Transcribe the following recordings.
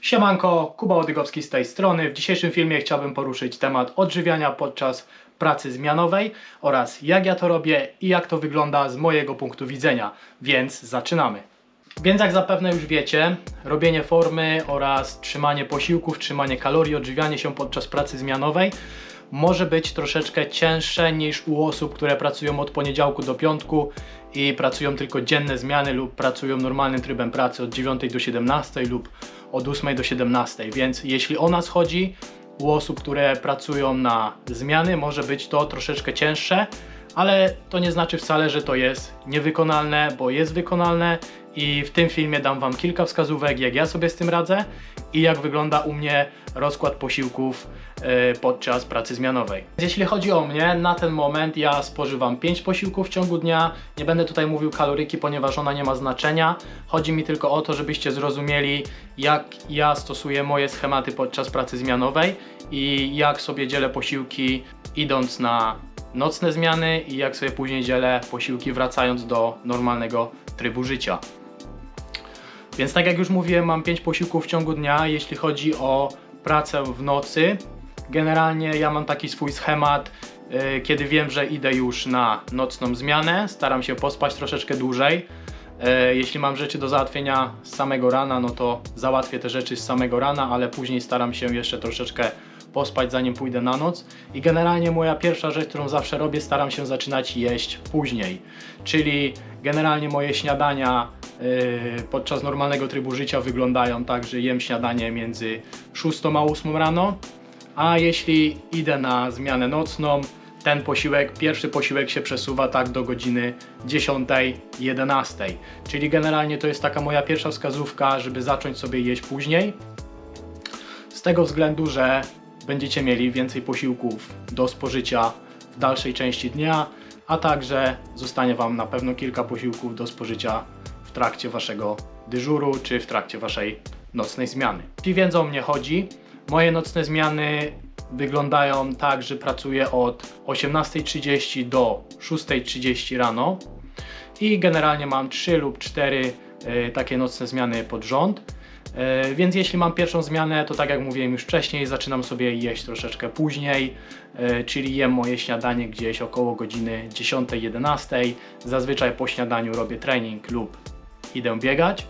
Siemanko, Kuba Łodygowski z tej strony. W dzisiejszym filmie chciałbym poruszyć temat odżywiania podczas pracy zmianowej oraz jak ja to robię i jak to wygląda z mojego punktu widzenia. Więc zaczynamy. Więc jak zapewne już wiecie, robienie formy oraz trzymanie posiłków, trzymanie kalorii, odżywianie się podczas pracy zmianowej może być troszeczkę cięższe niż u osób, które pracują od poniedziałku do piątku i pracują tylko dzienne zmiany lub pracują normalnym trybem pracy od 9 do 17 lub od 8 do 17. Więc jeśli o nas chodzi, u osób, które pracują na zmiany, może być to troszeczkę cięższe, ale to nie znaczy wcale, że to jest niewykonalne, bo jest wykonalne i w tym filmie dam Wam kilka wskazówek, jak ja sobie z tym radzę i jak wygląda u mnie rozkład posiłków e, podczas pracy zmianowej. Jeśli chodzi o mnie, na ten moment ja spożywam 5 posiłków w ciągu dnia. Nie będę tutaj mówił kaloryki, ponieważ ona nie ma znaczenia. Chodzi mi tylko o to, żebyście zrozumieli, jak ja stosuję moje schematy podczas pracy zmianowej i jak sobie dzielę posiłki idąc na nocne zmiany i jak sobie później dzielę posiłki wracając do normalnego trybu życia. Więc tak jak już mówiłem, mam 5 posiłków w ciągu dnia. Jeśli chodzi o pracę w nocy, generalnie ja mam taki swój schemat, yy, kiedy wiem, że idę już na nocną zmianę, staram się pospać troszeczkę dłużej. Yy, Jeśli mam rzeczy do załatwienia z samego rana, no to załatwię te rzeczy z samego rana, ale później staram się jeszcze troszeczkę pospać zanim pójdę na noc. I generalnie moja pierwsza rzecz, którą zawsze robię, staram się zaczynać jeść później. Czyli generalnie moje śniadania yy, podczas normalnego trybu życia wyglądają tak, że jem śniadanie między 6 a 8 rano, a jeśli idę na zmianę nocną, ten posiłek, pierwszy posiłek się przesuwa tak do godziny 10-11. Czyli generalnie to jest taka moja pierwsza wskazówka, żeby zacząć sobie jeść później. Z tego względu, że będziecie mieli więcej posiłków do spożycia w dalszej części dnia, a także zostanie Wam na pewno kilka posiłków do spożycia w trakcie Waszego dyżuru czy w trakcie Waszej nocnej zmiany. Jeśli wiedzą o mnie chodzi, moje nocne zmiany wyglądają tak, że pracuję od 18.30 do 6.30 rano i generalnie mam 3 lub 4 e, takie nocne zmiany pod rząd. E, Więc jeśli mam pierwszą zmianę, to tak jak mówiłem już wcześniej, zaczynam sobie jeść troszeczkę później, e, czyli jem moje śniadanie gdzieś około godziny 10-11. Zazwyczaj po śniadaniu robię trening lub idę biegać.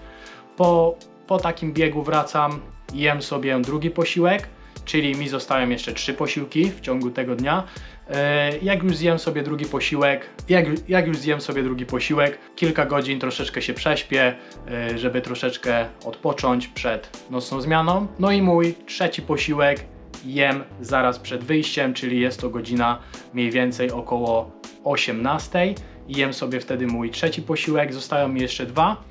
Po, po takim biegu wracam, jem sobie drugi posiłek, czyli mi zostają jeszcze trzy posiłki w ciągu tego dnia. E, Jak już zjem sobie drugi posiłek, jak, jak już zjem sobie drugi posiłek, kilka godzin troszeczkę się prześpię, e, żeby troszeczkę odpocząć przed nocną zmianą. No i mój trzeci posiłek jem zaraz przed wyjściem, czyli jest to godzina mniej więcej około 18. Jem sobie wtedy mój trzeci posiłek, zostają mi jeszcze dwa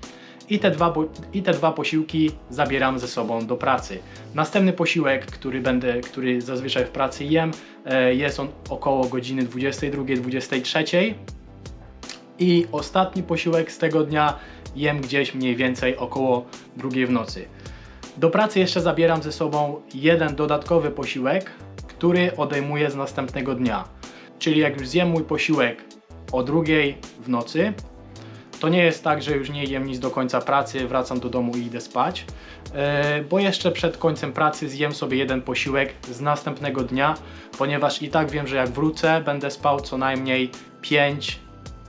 i te, dwa, i te dwa posiłki zabieram ze sobą do pracy. Następny posiłek, który będę, który zazwyczaj w pracy jem, e, jest on około godziny 22-23 i ostatni posiłek z tego dnia jem gdzieś mniej więcej około drugiej w nocy. Do pracy jeszcze zabieram ze sobą jeden dodatkowy posiłek, który odejmuję z następnego dnia. Czyli jak już zjem mój posiłek o drugiej w nocy, to nie jest tak, że już nie jem nic do końca pracy, wracam do domu i idę spać, Yy, bo jeszcze przed końcem pracy zjem sobie jeden posiłek z następnego dnia, ponieważ i tak wiem, że jak wrócę, będę spał co najmniej 5,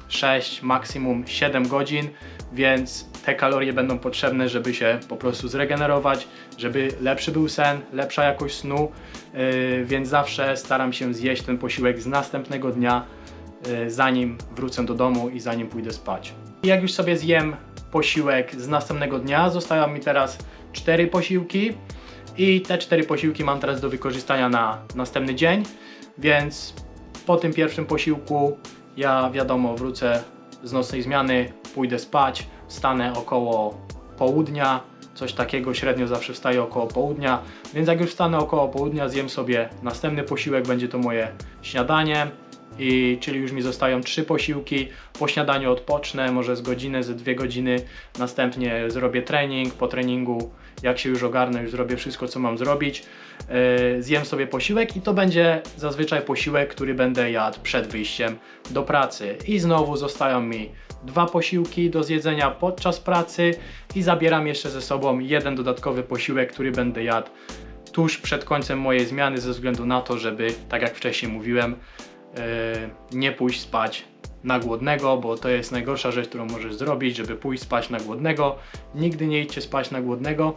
6, maksimum 7 godzin, więc te kalorie będą potrzebne, żeby się po prostu zregenerować, żeby lepszy był sen, lepsza jakość snu, yy, więc zawsze staram się zjeść ten posiłek z następnego dnia, yy, zanim wrócę do domu i zanim pójdę spać. Jak już sobie zjem posiłek z następnego dnia, zostają mi teraz cztery posiłki. I te cztery posiłki mam teraz do wykorzystania na następny dzień, więc po tym pierwszym posiłku ja wiadomo wrócę z nocnej zmiany, pójdę spać, wstanę około południa, coś takiego średnio zawsze wstaję około południa, więc jak już wstanę około południa, zjem sobie następny posiłek, będzie to moje śniadanie, i czyli już mi zostają trzy posiłki. Po śniadaniu odpocznę, może z godzinę, ze dwie godziny. Następnie zrobię trening. Po treningu jak się już ogarnę, już zrobię wszystko, co mam zrobić, yy, zjem sobie posiłek i to będzie zazwyczaj posiłek, który będę jadł przed wyjściem do pracy. I znowu zostają mi dwa posiłki do zjedzenia podczas pracy i zabieram jeszcze ze sobą jeden dodatkowy posiłek, który będę jadł tuż przed końcem mojej zmiany, ze względu na to, żeby, tak jak wcześniej mówiłem, nie pójść spać na głodnego, bo to jest najgorsza rzecz, którą możesz zrobić, żeby pójść spać na głodnego. Nigdy nie idźcie spać na głodnego.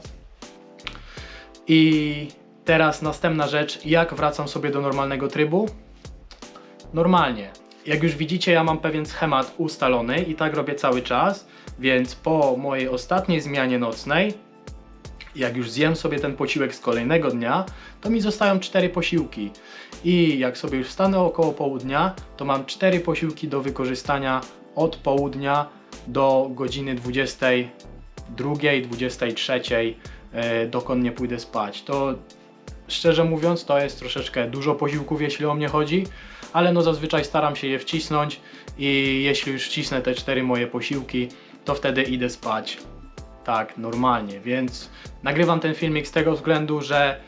I teraz następna rzecz, jak wracam sobie do normalnego trybu? Normalnie. Jak już widzicie, ja mam pewien schemat ustalony i tak robię cały czas, więc po mojej ostatniej zmianie nocnej, jak już zjem sobie ten posiłek z kolejnego dnia, to mi zostają cztery posiłki. I jak sobie już wstanę około południa, to mam cztery posiłki do wykorzystania od południa do godziny 22, 23, e, dokąd nie pójdę spać. To szczerze mówiąc, to jest troszeczkę dużo posiłków, jeśli o mnie chodzi, ale no zazwyczaj staram się je wcisnąć i jeśli już wcisnę te cztery moje posiłki, to wtedy idę spać tak normalnie, więc nagrywam ten filmik z tego względu, że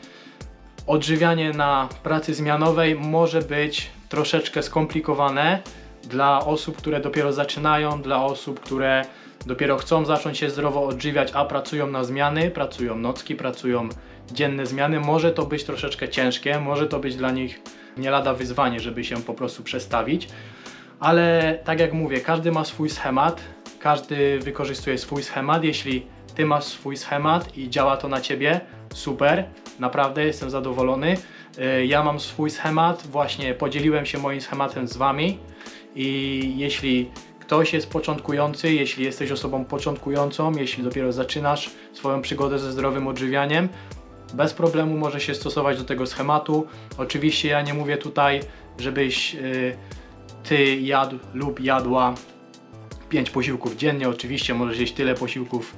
odżywianie na pracy zmianowej może być troszeczkę skomplikowane dla osób, które dopiero zaczynają, dla osób, które dopiero chcą zacząć się zdrowo odżywiać, a pracują na zmiany, pracują nocki, pracują dzienne zmiany. Może to być troszeczkę ciężkie, może to być dla nich nie lada wyzwanie, żeby się po prostu przestawić, ale tak jak mówię, każdy ma swój schemat, każdy wykorzystuje swój schemat. Jeśli ty masz swój schemat i działa to na ciebie, super, naprawdę jestem zadowolony. Y, Ja mam swój schemat, właśnie podzieliłem się moim schematem z wami i jeśli ktoś jest początkujący, jeśli jesteś osobą początkującą, jeśli dopiero zaczynasz swoją przygodę ze zdrowym odżywianiem, bez problemu może się stosować do tego schematu. Oczywiście ja nie mówię tutaj, żebyś y, ty jadł lub jadła 5 posiłków dziennie. Oczywiście możesz jeść tyle posiłków,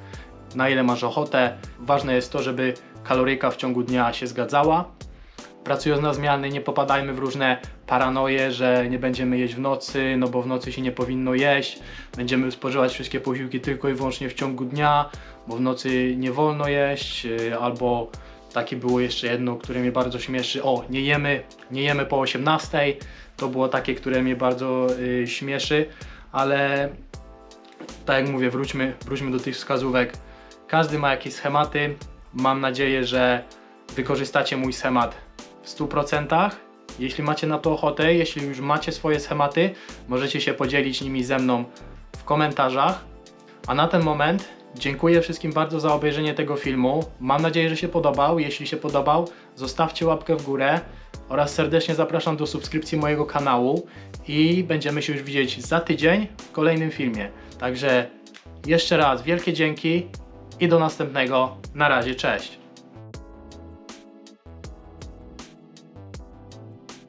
na ile masz ochotę. Ważne jest to, żeby kaloryka w ciągu dnia się zgadzała. Pracując na zmiany, nie popadajmy w różne paranoje, że nie będziemy jeść w nocy, no bo w nocy się nie powinno jeść. Będziemy spożywać wszystkie posiłki tylko i wyłącznie w ciągu dnia, bo w nocy nie wolno jeść, yy, albo takie było jeszcze jedno, które mnie bardzo śmieszy. O, nie jemy, nie jemy po 18. To było takie, które mnie bardzo yy, śmieszy, ale tak jak mówię, wróćmy, wróćmy do tych wskazówek. Każdy ma jakieś schematy. Mam nadzieję, że wykorzystacie mój schemat w 100%. Jeśli macie na to ochotę, jeśli już macie swoje schematy, możecie się podzielić nimi ze mną w komentarzach. A na ten moment dziękuję wszystkim bardzo za obejrzenie tego filmu. Mam nadzieję, że się podobał. Jeśli się podobał, zostawcie łapkę w górę oraz serdecznie zapraszam do subskrypcji mojego kanału i będziemy się już widzieć za tydzień w kolejnym filmie. Także jeszcze raz wielkie dzięki i do następnego. Na razie, cześć.